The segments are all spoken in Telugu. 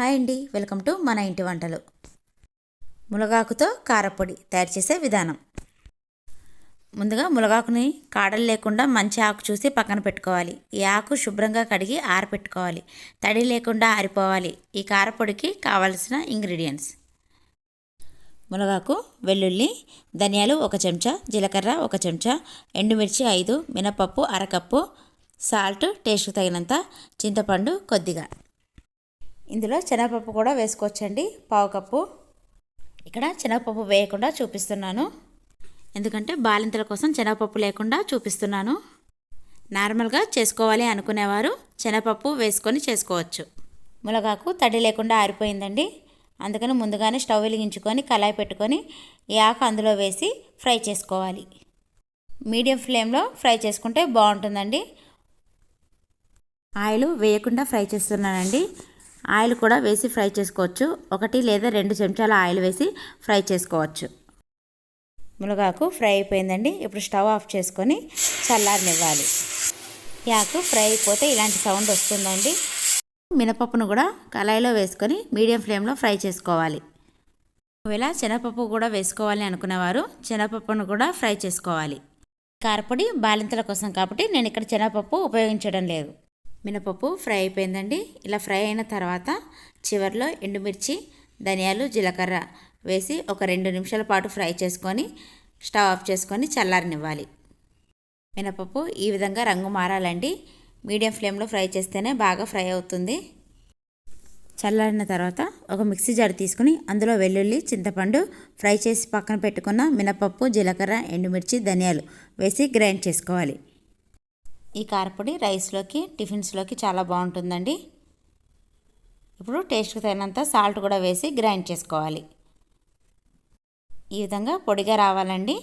హాయ్ అండి. వెల్కమ్ టు మన ఇంటి వంటలు. మునగాకుతో కారపొడి తయారు చేసే విధానం. ముందుగా మునగాకుని కాడలు లేకుండా మంచి ఆకు చూసి పక్కన పెట్టుకోవాలి. ఈ ఆకు శుభ్రంగా కడిగి ఆరపెట్టుకోవాలి తడి లేకుండా ఆరిపోవాలి. ఈ కారపొడికి కావలసిన ఇంగ్రీడియంట్స్. మునగాకు వెల్లుల్లి ధనియాలు ఒక చెంచా జీలకర్ర ఒక చెంచా ఎండుమిర్చి ఐదు మినపప్పు అరకప్పు సాల్ట్ టేస్ట్ తగినంత చింతపండు కొద్దిగా. ఇందులో శనగపప్పు కూడా వేసుకోవచ్చండి పావు కప్పు. ఇక్కడ శనగపప్పు వేయకుండా చూపిస్తున్నాను. ఎందుకంటే బాలింతల కోసం శనగపప్పు లేకుండా చూపిస్తున్నాను. నార్మల్గా చేసుకోవాలి అనుకునేవారు శనగపప్పు వేసుకొని చేసుకోవచ్చు. ములగాకు తడి లేకుండా ఆరిపోయిందండి. అందుకని ముందుగానే స్టవ్ వెలిగించుకొని కళాయి పెట్టుకొని ఈ ఆకు అందులో వేసి ఫ్రై చేసుకోవాలి. మీడియం ఫ్లేమ్లో ఫ్రై చేసుకుంటే బాగుంటుందండి. ఆయిల్ వేయకుండా ఫ్రై చేస్తున్నానండి. ఆయిల్ కూడా వేసి ఫ్రై చేసుకోవచ్చు. ఒకటి లేదా రెండు చెంచాల ఆయిల్ వేసి ఫ్రై చేసుకోవచ్చు. మునగాకు ఫ్రై అయిపోయిందండి. ఇప్పుడు స్టవ్ ఆఫ్ చేసుకొని చల్లారనివ్వాలి. ఈ ఆకు ఫ్రై అయిపోతే ఇలాంటి సౌండ్ వస్తుందండి. మినపప్పును కూడా కళాయిలో వేసుకొని మీడియం ఫ్లేమ్లో ఫ్రై చేసుకోవాలి. ఒకవేళ శనగపప్పు కూడా వేసుకోవాలి అనుకునేవారు శనగపప్పును కూడా ఫ్రై చేసుకోవాలి. కారపొడి బాలింతల కోసం కాబట్టి నేను ఇక్కడ శనగపప్పు ఉపయోగించడం లేదు. మినపప్పు ఫ్రై అయిపోయిందండి. ఇలా ఫ్రై అయిన తర్వాత చివరిలో ఎండుమిర్చి ధనియాలు జీలకర్ర వేసి ఒక రెండు నిమిషాల పాటు ఫ్రై చేసుకొని స్టవ్ ఆఫ్ చేసుకొని చల్లారనివ్వాలి. మినపప్పు ఈ విధంగా రంగు మారాలండి. మీడియం ఫ్లేమ్లో ఫ్రై చేస్తేనే బాగా ఫ్రై అవుతుంది. చల్లారిన తర్వాత ఒక మిక్సీ జార్ తీసుకుని అందులో వెల్లుల్లి చింతపండు ఫ్రై చేసి పక్కన పెట్టుకున్న మినపప్పు జీలకర్ర ఎండుమిర్చి ధనియాలు వేసి గ్రైండ్ చేసుకోవాలి. ఈ కారపొడి రైస్లోకి టిఫిన్స్లోకి చాలా బాగుంటుందండి. ఇప్పుడు టేస్ట్కి తగినంత సాల్ట్ కూడా వేసి గ్రైండ్ చేసుకోవాలి. ఈ విధంగా పొడిగా రావాలండి.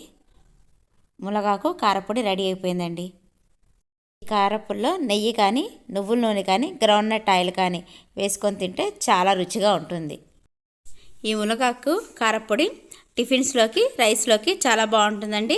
మునగాకు కారపొడి రెడీ అయిపోయిందండి. ఈ కారపొడిలో నెయ్యి కానీ నువ్వుల నూనె కానీ గ్రౌండ్నట్ ఆయిల్ కానీ వేసుకొని తింటే చాలా రుచిగా ఉంటుంది. ఈ ములగాకు కారపొడి టిఫిన్స్లోకి రైస్లోకి చాలా బాగుంటుందండి.